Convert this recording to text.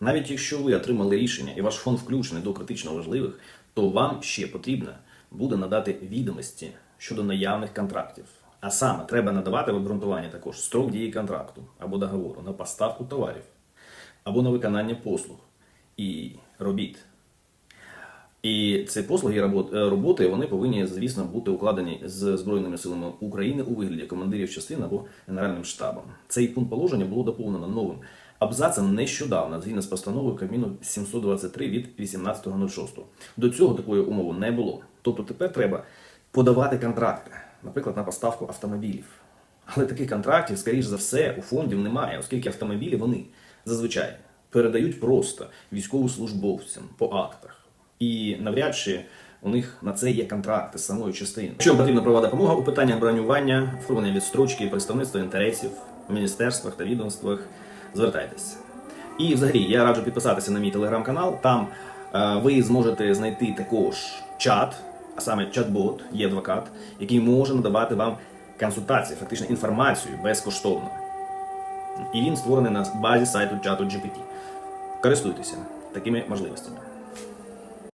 Навіть якщо ви отримали рішення і ваш фонд включений до критично важливих, то вам ще потрібно буде надати відомості щодо наявних контрактів. А саме треба надавати в обґрунтування також строк дії контракту або договору на поставку товарів або на виконання послуг і робіт. І ці послуги е, роботи вони повинні, звісно, бути укладені з Збройними силами України у вигляді командирів частин або Генеральним штабом. Цей пункт положення було доповнено новим абзацем нещодавно, згідно з постановою Кабміну 723 від 18.06. До цього такої умови не було. Тобто тепер треба подавати контракти, наприклад, на поставку автомобілів. Але таких контрактів, скоріш за все, у фондів немає, оскільки автомобілі вони зазвичай передають просто військовослужбовцям по актах. І навряд чи у них на це є контракти з самою частиною. Вам потрібна правова допомога у питаннях бронювання, оформлення відстрочки, представництва інтересів в міністерствах та відомствах, звертайтеся. І взагалі я раджу підписатися на мій телеграм-канал. Там е, ви зможете знайти також чат, а саме чат-бот, є адвокат, який може надавати вам консультації, фактично інформацію безкоштовно. І він створений на базі сайту чату GPT. Користуйтеся такими можливостями.